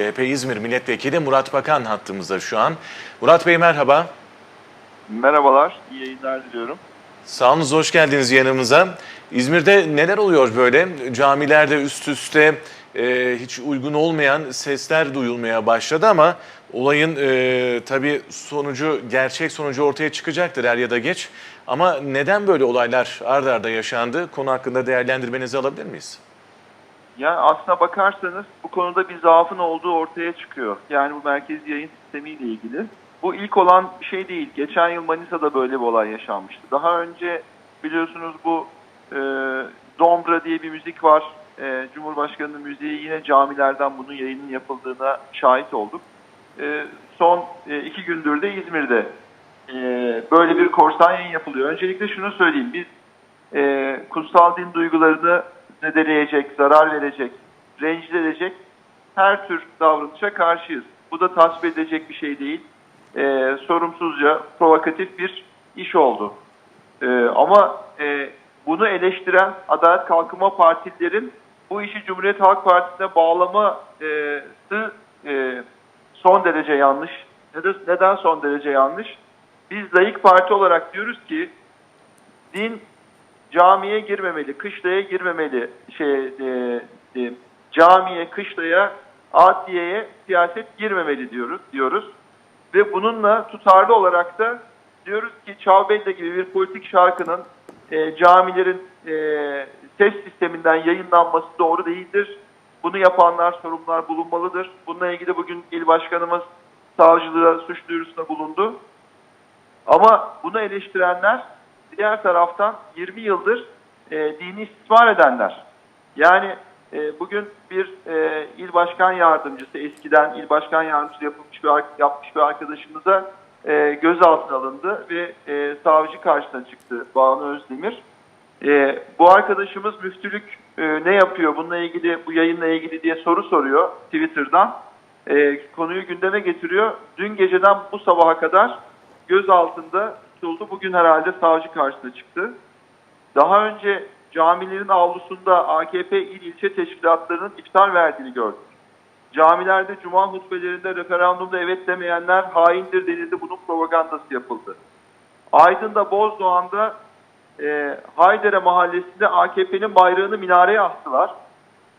CHP İzmir Milletvekili Murat Bakan hattımızda şu an. Murat Bey merhaba. Merhabalar, iyi yayınlar diliyorum. Sağ olun, hoş geldiniz yanımıza. İzmir'de neler oluyor böyle? Camilerde üst üste e, hiç uygun olmayan sesler duyulmaya başladı ama olayın e, tabii sonucu, gerçek sonucu ortaya çıkacaktır er ya da geç. Ama neden böyle olaylar ard arda yaşandı? Konu hakkında değerlendirmenizi alabilir miyiz? Yani aslına bakarsanız bu konuda bir zaafın olduğu ortaya çıkıyor. Yani bu merkezi yayın sistemiyle ilgili. Bu ilk olan şey değil. Geçen yıl Manisa'da böyle bir olay yaşanmıştı. Daha önce biliyorsunuz bu e, Dombra diye bir müzik var. E, Cumhurbaşkanı'nın müziği yine camilerden bunun yayının yapıldığına şahit olduk. E, son e, iki gündür de İzmir'de e, böyle bir korsan yayın yapılıyor. Öncelikle şunu söyleyeyim. Biz e, kutsal din duygularını zedeleyecek, zarar verecek, rencide edecek her tür davranışa karşıyız. Bu da tasvip edilecek bir şey değil. E, sorumsuzca, provokatif bir iş oldu. E, ama e, bunu eleştiren Adalet Kalkınma Partililerin bu işi Cumhuriyet Halk Partisi'ne bağlaması e, son derece yanlış. Neden son derece yanlış? Biz layık parti olarak diyoruz ki din camiye girmemeli, kışlaya girmemeli, şey e, e, camiye, kışlaya, adliyeye siyaset girmemeli diyoruz diyoruz. Ve bununla tutarlı olarak da diyoruz ki Çavbella gibi bir politik şarkının e, camilerin e, ses sisteminden yayınlanması doğru değildir. Bunu yapanlar, sorumlular bulunmalıdır. Bununla ilgili bugün il başkanımız savcılığa suç duyurusunda bulundu. Ama bunu eleştirenler diğer taraftan 20 yıldır e, dini istismar edenler. Yani e, bugün bir e, il başkan yardımcısı, eskiden il başkan yardımcısı yapılmış bir, yapmış bir arkadaşımıza e, gözaltına alındı ve e, savcı karşısına çıktı Banu Özdemir. E, bu arkadaşımız müftülük e, ne yapıyor, bununla ilgili, bu yayınla ilgili diye soru soruyor Twitter'dan. E, konuyu gündeme getiriyor. Dün geceden bu sabaha kadar gözaltında tutuldu. Bugün herhalde savcı karşısına çıktı. Daha önce camilerin avlusunda AKP il ilçe teşkilatlarının iftar verdiğini gördük. Camilerde cuma hutbelerinde referandumda evet demeyenler haindir denildi. Bunun propagandası yapıldı. Aydın'da Bozdoğan'da e, Haydere mahallesinde AKP'nin bayrağını minareye astılar.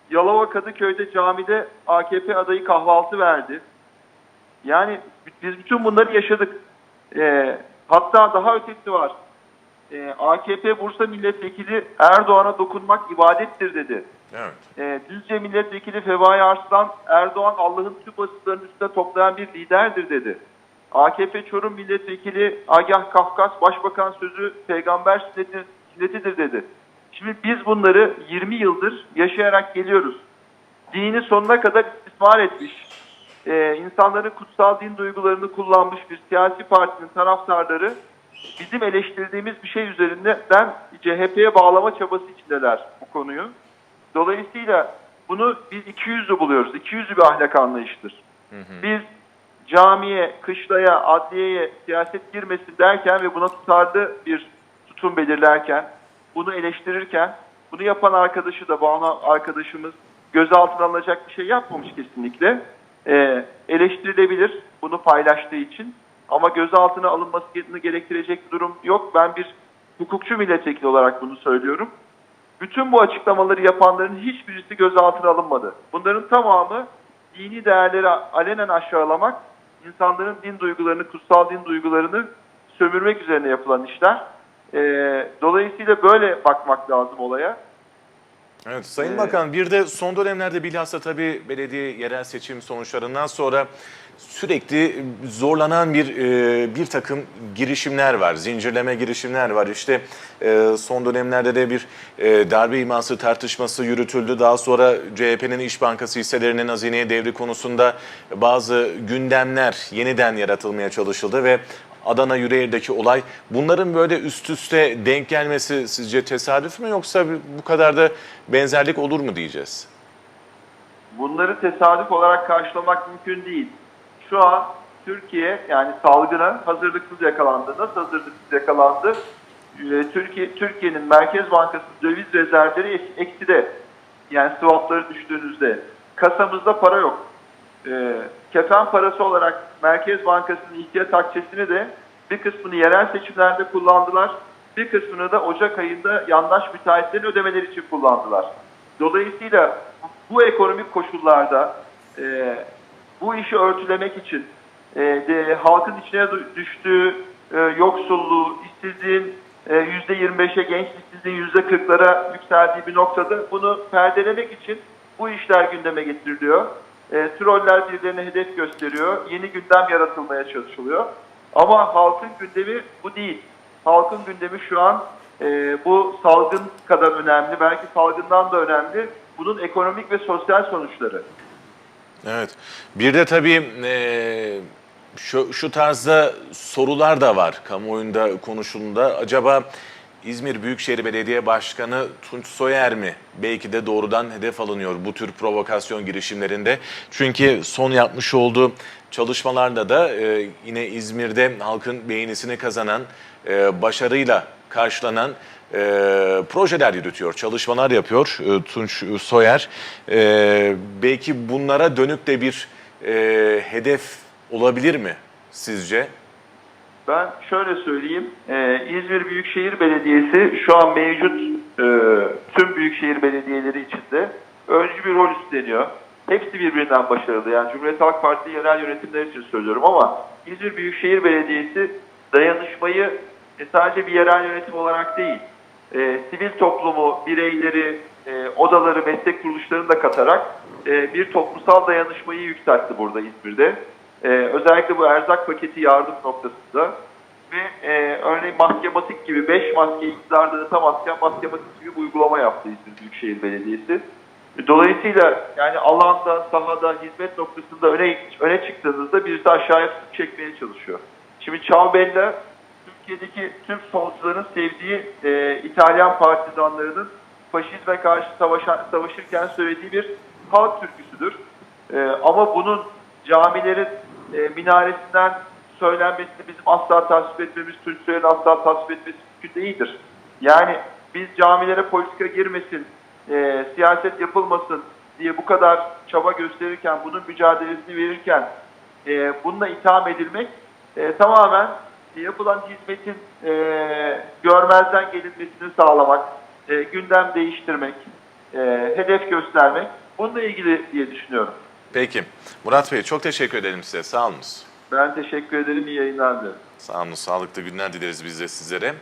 Yalova Kadıköy'de camide AKP adayı kahvaltı verdi. Yani biz bütün bunları yaşadık. E, hatta daha ötesi var. E, AKP Bursa Milletvekili Erdoğan'a dokunmak ibadettir dedi. Evet. E, Düzce Milletvekili Fevai Arslan Erdoğan Allah'ın tüm basitlerini üstüne toplayan bir liderdir dedi. AKP Çorum Milletvekili Agah Kafkas Başbakan sözü peygamber sünneti, sünnetidir dedi. Şimdi biz bunları 20 yıldır yaşayarak geliyoruz. Dini sonuna kadar istismar etmiş, e, insanların kutsal din duygularını kullanmış bir siyasi partinin taraftarları bizim eleştirdiğimiz bir şey üzerinden CHP'ye bağlama çabası içindeler bu konuyu. Dolayısıyla bunu biz iki yüzlü buluyoruz. İki yüzlü bir ahlak anlayıştır. Biz camiye, kışlaya, adliyeye siyaset girmesin derken ve buna tutarlı bir tutum belirlerken, bunu eleştirirken, bunu yapan arkadaşı da Banu arkadaşımız gözaltına alınacak bir şey yapmamış kesinlikle. Ee, eleştirilebilir bunu paylaştığı için. Ama gözaltına alınmasını gerektirecek durum yok. Ben bir hukukçu milletvekili olarak bunu söylüyorum. Bütün bu açıklamaları yapanların hiçbirisi gözaltına alınmadı. Bunların tamamı dini değerleri alenen aşağılamak, insanların din duygularını, kutsal din duygularını sömürmek üzerine yapılan işler. Ee, dolayısıyla böyle bakmak lazım olaya. Evet Sayın Ee, Bakan bir de son dönemlerde bilhassa tabii belediye yerel seçim sonuçlarından sonra sürekli zorlanan bir e, bir takım girişimler var. Zincirleme girişimler var. İşte e, son dönemlerde de bir e, darbe iması tartışması yürütüldü. Daha sonra CHP'nin İş Bankası hisselerinin hazineye devri konusunda bazı gündemler yeniden yaratılmaya çalışıldı ve Adana Yüreğir'deki olay. Bunların böyle üst üste denk gelmesi sizce tesadüf mü yoksa bu kadar da benzerlik olur mu diyeceğiz? Bunları tesadüf olarak karşılamak mümkün değil. Şu an Türkiye yani salgına hazırlıksız yakalandı. Nasıl hazırlıksız yakalandı? Ee, Türkiye Türkiye'nin Merkez Bankası döviz rezervleri eks- ekside. Yani swapları düştüğünüzde kasamızda para yok. Ee, kefen parası olarak Merkez Bankası'nın ihtiyaç akçesini de bir kısmını yerel seçimlerde kullandılar. Bir kısmını da Ocak ayında yandaş müteahhitlerin ödemeleri için kullandılar. Dolayısıyla bu ekonomik koşullarda e, bu işi örtülemek için e, de, halkın içine düştüğü e, yoksulluğu, işsizliğin e, %25'e, genç işsizliğin %40'lara yükseldiği bir noktada bunu perdelemek için bu işler gündeme getiriliyor. E, troller birilerine hedef gösteriyor. Yeni gündem yaratılmaya çalışılıyor. Ama halkın gündemi bu değil. Halkın gündemi şu an e, bu salgın kadar önemli, belki salgından da önemli. Bunun ekonomik ve sosyal sonuçları. Evet. Bir de tabii eee, şu, şu tarzda sorular da var kamuoyunda konuşulduğunda. Acaba İzmir Büyükşehir Belediye Başkanı Tunç Soyer mi belki de doğrudan hedef alınıyor bu tür provokasyon girişimlerinde? Çünkü son yapmış olduğu çalışmalarda da eee, yine İzmir'de halkın beğenisini kazanan, eee, başarıyla karşılanan e, projeler yürütüyor, çalışmalar yapıyor e, Tunç Soyer. E, belki bunlara dönük de bir e, hedef olabilir mi sizce? Ben şöyle söyleyeyim, e, İzmir Büyükşehir Belediyesi şu an mevcut e, tüm büyükşehir belediyeleri içinde öncü bir rol üstleniyor. Hepsi birbirinden başarılı. Yani Cumhuriyet Halk Partisi yerel yönetimler için söylüyorum ama İzmir Büyükşehir Belediyesi dayanışmayı e, sadece bir yerel yönetim olarak değil, e, sivil toplumu, bireyleri, e, odaları, meslek kuruluşlarını da katarak e, bir toplumsal dayanışmayı yükseltti burada İzmir'de. E, özellikle bu erzak paketi yardım noktasında ve e, örneğin maskematik gibi 5 maske iktidarda dağıtamazken maskematik gibi bir uygulama yaptı İzmir Büyükşehir Belediyesi. Dolayısıyla yani alanda, sahada, hizmet noktasında öne, öne çıktığınızda birisi aşağıya tutup çekmeye çalışıyor. Şimdi Ciambella Türkiye'deki tüm solcuların sevdiği e, İtalyan partizanlarının faşizme karşı savaşan, savaşırken söylediği bir halk türküsüdür. E, ama bunun camilerin e, minaresinden söylenmesini bizim asla tasvip etmemiz, Türklerin asla tasvip etmesi mümkün değildir. Yani biz camilere politika girmesin, e, siyaset yapılmasın diye bu kadar çaba gösterirken, bunun mücadelesini verirken e, bununla itham edilmek e, tamamen yapılan hizmetin e, görmezden gelinmesini sağlamak, e, gündem değiştirmek, e, hedef göstermek bununla ilgili diye düşünüyorum. Peki. Murat Bey çok teşekkür ederim size. Sağ olunuz. Ben teşekkür ederim. İyi yayınlar dilerim. Sağ olun. Sağlıklı günler dileriz biz de sizlere.